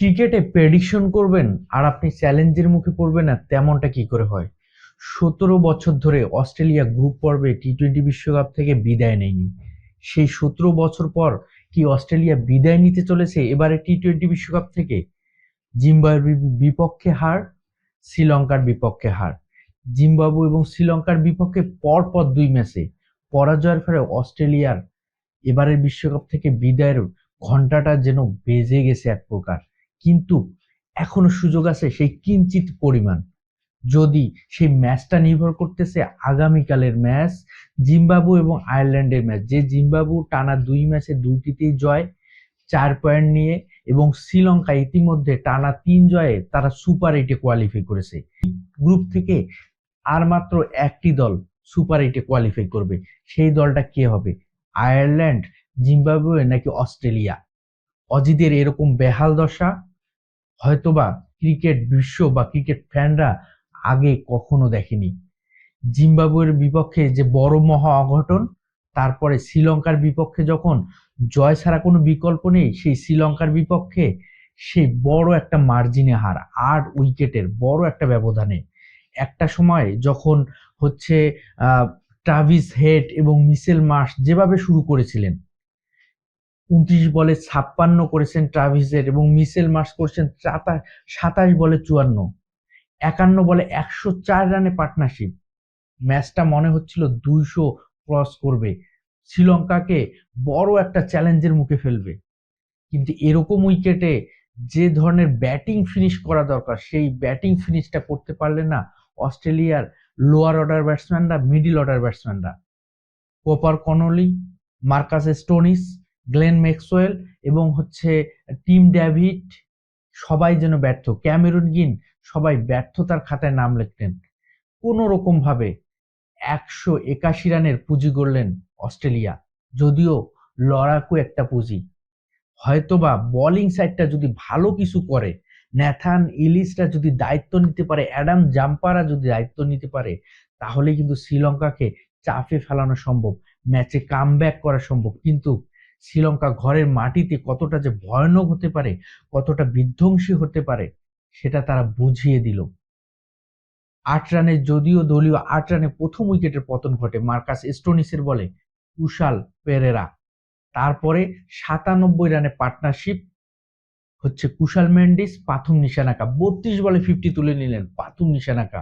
ক্রিকেটে প্রেডিকশন করবেন আর আপনি চ্যালেঞ্জের মুখে পড়বেন না, তেমনটা কি করে হয়? সতেরো বছর ধরে অস্ট্রেলিয়া গ্রুপ পর্বে টি টোয়েন্টি বিশ্বকাপ থেকে বিদায় নেয়নি। সেই সতেরো বছর পর কি অস্ট্রেলিয়া বিদায় নিতে চলেছে এবারে টি টোয়েন্টি বিশ্বকাপ থেকে? জিম্বাবুয়ের বিপক্ষে হার, শ্রীলঙ্কার বিপক্ষে হার। জিম্বাবু এবং শ্রীলঙ্কার বিপক্ষে পরপর দুই ম্যাচে পরাজয়ের ফলে অস্ট্রেলিয়ার এবারের বিশ্বকাপ থেকে বিদায়ের ঘন্টাটা যেন বেজে গেছে এক প্রকার। কিন্তু এখনও সুযোগ আছে সেই কিঞ্চিত পরিমাণ। যদি সেই ম্যাচটা নির্ভর করতেছে আগামীকালের ম্যাচ, জিম্বাবু এবং আয়ারল্যান্ডের ম্যাচ। যে জিম্বাবু টানা দুই ম্যাচে দুইটিতেই জয়, চার পয়েন্ট নিয়ে এবং শ্রীলঙ্কা ইতিমধ্যে টানা তিন জয়ে তারা সুপার এইটে কোয়ালিফাই করেছে। গ্রুপ থেকে আর মাত্র একটি দল সুপার এইটে কোয়ালিফাই করবে। সেই দলটা কে হবে? আয়ারল্যান্ড, জিম্বাবুয়ে নাকি অস্ট্রেলিয়া? অজিদের এরকম বেহাল দশা হয়তোবা ক্রিকেট বিশ্ব বা ক্রিকেট ফ্যানরা আগে কখনো দেখেনি। জিম্বাবুয়ের বিপক্ষে যে বড় মহা অঘটন, তারপরে শ্রীলঙ্কার বিপক্ষে যখন জয় ছাড়া কোনো বিকল্প নেই, সেই শ্রীলঙ্কার বিপক্ষে সেই বড় একটা মার্জিনে হার, আট উইকেটের বড় একটা ব্যবধানে। একটা সময় যখন হচ্ছে ট্রাভিস হেড এবং মিসেল মার্শ যেভাবে শুরু করেছিলেন উনত্রিশ বলে ছাপ্পান্ন করেছেন ট্রাভিসের এবং মিসেল মার্স করেছেন সাতাশ বলে চুয়ান্ন। একান্ন বলে একশো চার রানে পার্টনারশিপ। ম্যাচটা মনে হচ্ছিল দুইশো ক্রস করবে। শ্রীলঙ্কাকে বড় একটা চ্যালেঞ্জের মুখে ফেলবে। কিন্তু এরকম উইকেটে যে ধরনের ব্যাটিং ফিনিশ করা দরকার, সেই ব্যাটিং ফিনিশটা করতে পারলে না অস্ট্রেলিয়ার লোয়ার অর্ডার ব্যাটসম্যানরা, middle order ব্যাটসম্যানরা। Cooper Connolly, Marcus Stoinis Glenn Maxwell এবং হচ্ছে টিম ড্যাভিড সবাই যেন ব্যর্থ। ক্যামেরুন গিন, সবাই ব্যর্থতার খাতায় নাম লিখলেন। কোনো রকম ভাবে একশো একাশি রানের পুঁজি গড়লেন অস্ট্রেলিয়া, যদিও লড়াকু একটা পুঁজি। হয়তোবা বোলিং সাইডটা যদি ভালো কিছু করে ন্যাথান ইলিশরা যদি দায়িত্ব নিতে পারে, অ্যাডাম জাম্পারা যদি দায়িত্ব নিতে পারে তাহলে কিন্তু শ্রীলঙ্কাকে চাপে ফেলানো সম্ভব, ম্যাচে কাম করা সম্ভব। কিন্তু শ্রীলঙ্কা ঘরের মাটিতে কতটা যে ভয়ানক হতে পারে, কতটা বিধ্বংসী হতে পারে, সেটা তারা বুঝিয়ে দিল। আট রানে যদিও দলীয় আট রানে প্রথম উইকেটের পতন ঘটে, মার্কাস স্টোনিসের বলে কুশাল পেরেরা। তারপরে সাতানব্বই রানে পার্টনারশিপ হচ্ছে কুশাল মেন্ডিস, পাথুম নিশানাকা। বত্রিশ বলে ফিফটি তুলে নিলেন পাথুম নিশানাকা।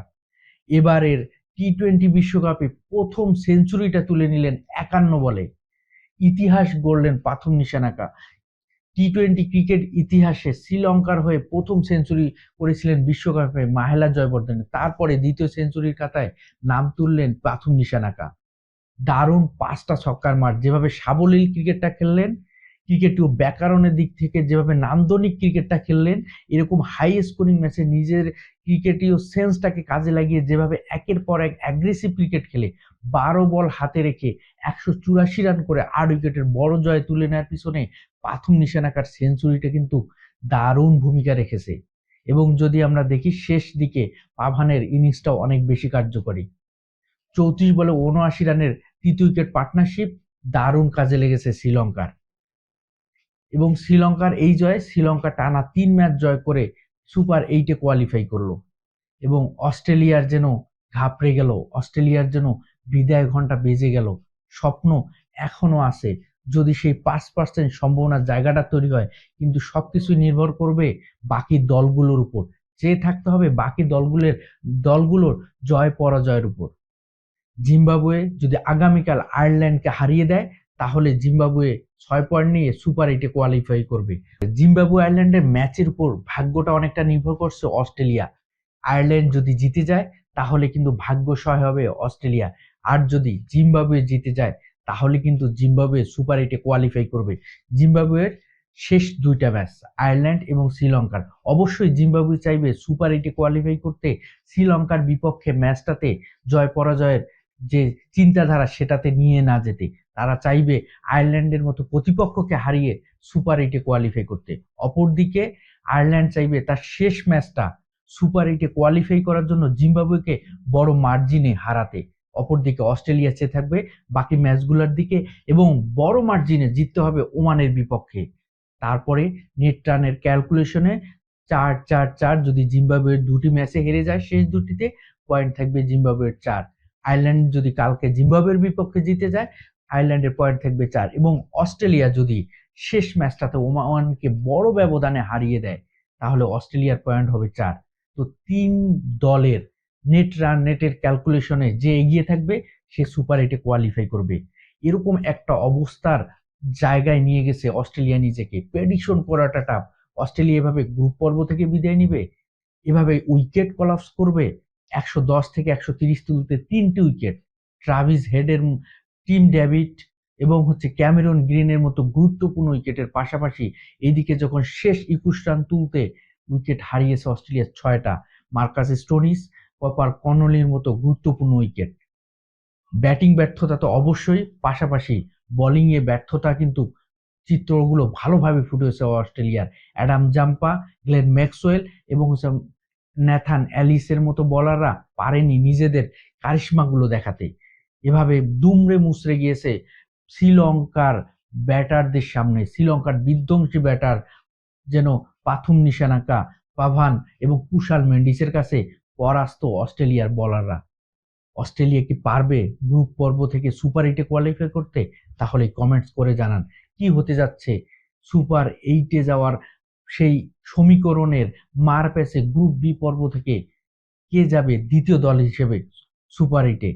এবারের টি টোয়েন্টি বিশ্বকাপে প্রথম সেঞ্চুরিটা তুলে নিলেন একান্ন বলে। ইতিহাস গড়লেন Pathum Nissanka. T twenty cricket ইতিহাসে শ্রীলঙ্কার হয়ে প্রথম সেঞ্চুরি করেছিলেন বিশ্বকাপে মাহেলা জয়বর্ধনে। তারপরে দ্বিতীয় সেঞ্চুরির খাতায় নাম তুললেন পাথুম নিশানাকা। দারুণ পাঁচটা ছক্কার মার যেভাবে সাবলীল ক্রিকেটটা খেললেন, ক্রিকেটীয় ব্যাকরণের দিক থেকে যেভাবে নান্দনিক ক্রিকেটটা খেললেন, এরকম হাই স্কোরিং ম্যাচে নিজের ক্রিকেটীয় সেন্সটাকে কাজে লাগিয়ে যেভাবে একের পর এক অ্যাগ্রেসিভ ক্রিকেট খেলে, বারো বল হাতে রেখে একশো চুরাশি রান করে আট উইকেটের বড় জয় তুলে নেওয়ার পিছনে পাথুম নিশানাকার সেঞ্চুরিটা কিন্তু দারুণ ভূমিকা রেখেছে। এবং যদি আমরা দেখি শেষ দিকে পাভানের ইনিংসটাও অনেক বেশি কার্যকরী। চৌত্রিশ বলে উনআশি রানের তৃতীয় উইকেট পার্টনারশিপ দারুণ কাজে লেগেছে শ্রীলঙ্কার। এবং শ্রীলঙ্কার এই জয়ে, শ্রীলঙ্কা টানা তিন ম্যাচ জয় করে সুপার এইটে কোয়ালিফাই করল। এবং অস্ট্রেলিয়ার যেন ঘাবড়ে গেল, অস্ট্রেলিয়ার যেন বিদায় ঘণ্টা বেজে গেল, স্বপ্ন এখনও আছে। যদি সেই পাঁচ পার্সেন্ট সম্ভাবনার জায়গাটা তৈরি হয়, কিন্তু সবকিছুই নির্ভর করবে বাকি দলগুলোর উপর। চেয়ে থাকতে হবে বাকি দলগুলোর দলগুলোর জয় পরাজয়ের উপর। জিম্বাবুয়ে যদি আগামীকাল আয়ারল্যান্ডকে হারিয়ে দেয়, তাহলে জিম্বাবুয়ে ছয় পয়েন্ট নিয়ে সুপার এইটে কোয়ালিফাই করবে। জিম্বাবু আয়ারল্যান্ডের ম্যাচের উপর ভাগ্যটা অনেকটা নির্ভর করছে অস্ট্রেলিয়া। আয়ারল্যান্ড যদি জিতে যায়, তাহলে কিন্তু ভাগ্য সহায় হবে অস্ট্রেলিয়া। আর যদি জিম্বাবুয়ে জিতে যায়, তাহলে কিন্তু জিম্বাবুয়ে সুপার এইটে কোয়ালিফাই করবে। জিম্বাবুয়ের শেষ দুইটা ম্যাচ আয়ারল্যান্ড এবং শ্রীলঙ্কার। অবশ্যই জিম্বাবুয়ে চাইবে সুপার এইটে কোয়ালিফাই করতে। শ্রীলঙ্কার বিপক্ষে ম্যাচটাতে জয় পরাজয়ের যে চিন্তাধারা, সেটাতে নিয়ে না যেতে। তারা চাইবে আয়ারল্যান্ডের মতো প্রতিপক্ষকে হারিয়ে সুপার এইটে কোয়ালিফাই করতে। অপরদিকে আয়ারল্যান্ড চাইবে তার শেষ ম্যাচটা সুপার এইটে কোয়ালিফাই করার জন্য জিম্বাবুয়েকে বড় মার্জিনে হারাতে। অপরদিকে অস্ট্রেলিয়া চেয়ে থাকবে বাকি ম্যাচগুলোর দিকে এবং বড় মার্জিনে জিততে হবে ওমানের বিপক্ষে। তারপরে নেট রানের ক্যালকুলেশনে চার চার চার যদি জিম্বাবুয়ের দুটি ম্যাচে হেরে যায় শেষ দুটিতে পয়েন্ট থাকবে জিম্বাবুয়ের চার। আয়ারল্যান্ড যদি কালকে জিম্বাবুয়ের বিপক্ষে জিতে যায় আয়ারল্যান্ডের পয়েন্ট থাকবে চার। এবং অস্ট্রেলিয়া যদি শেষ ম্যাচটাতে ওমানকে বড় ব্যবধানে হারিয়ে দেয়, তাহলে অস্ট্রেলিয়ার পয়েন্ট হবে চার। তো তিন দলের নেট রান, নেটের ক্যালকুলেশনে যে এগিয়ে থাকবে, সে সুপার এইটে কোয়ালিফাই করবে। এরকম একটা অবস্থার জায়গায় নিয়ে গেছে অস্ট্রেলিয়া নিজেকে। প্রেডিকশন করাটা টাফ অস্ট্রেলিয়া এভাবে গ্রুপ পর্ব থেকে বিদায় নিবে, এভাবে উইকেট কলাপস করবে, একশো দশ থেকে একশো তিরিশ তুলতে তিনটি উইকেট ট্রাভিস হেডের টিম ডেভিড এবং হচ্ছে ক্যামেরন গ্রিনের মতো গুরুত্বপূর্ণ উইকেটের পাশাপাশি এইদিকে যখন শেষ একুশ রান তুলতে উইকেট হারিয়েছে অস্ট্রেলিয়ার ছয়টা, মার্কাস স্টোনিস, কপার কর্নলির মতো গুরুত্বপূর্ণ উইকেট ব্যাটিং ব্যর্থতা তো অবশ্যই, পাশাপাশি বোলিংয়ে ব্যর্থতা কিন্তু চিত্রগুলো ভালোভাবে ফুটেছে অস্ট্রেলিয়ার। অ্যাডাম জাম্পা গ্লেন ম্যাক্সওয়েল এবং হচ্ছে ন্যাথান অ্যালিসের মতো বলাররা পারেনি নিজেদের কারিশ্মাগুলো দেখাতে। এভাবে দুমড়ে মুচড়ে গিয়েছে শ্রীলঙ্কার ব্যাটারদের সামনে, শ্রীলঙ্কার বিধ্বংসী ব্যাটার যেন পাথুম নিশানাকা, পাভান এবং কুশাল মেন্ডিসের কাছে পরাস্ত অস্ট্রেলিয়ার বলাররা অস্ট্রেলিয়া কি পারবে গ্রুপ পর্ব থেকে সুপার এইটে কোয়ালিফাই করতে? তাহলে কমেন্টস করে জানান। কি হতে যাচ্ছে? সুপার এইটে যাওয়ার সেই সমীকরণের মার প্যাসে গ্রুপ বি পর্ব থেকে কে যাবে দ্বিতীয় দল হিসেবে সুপার এইটে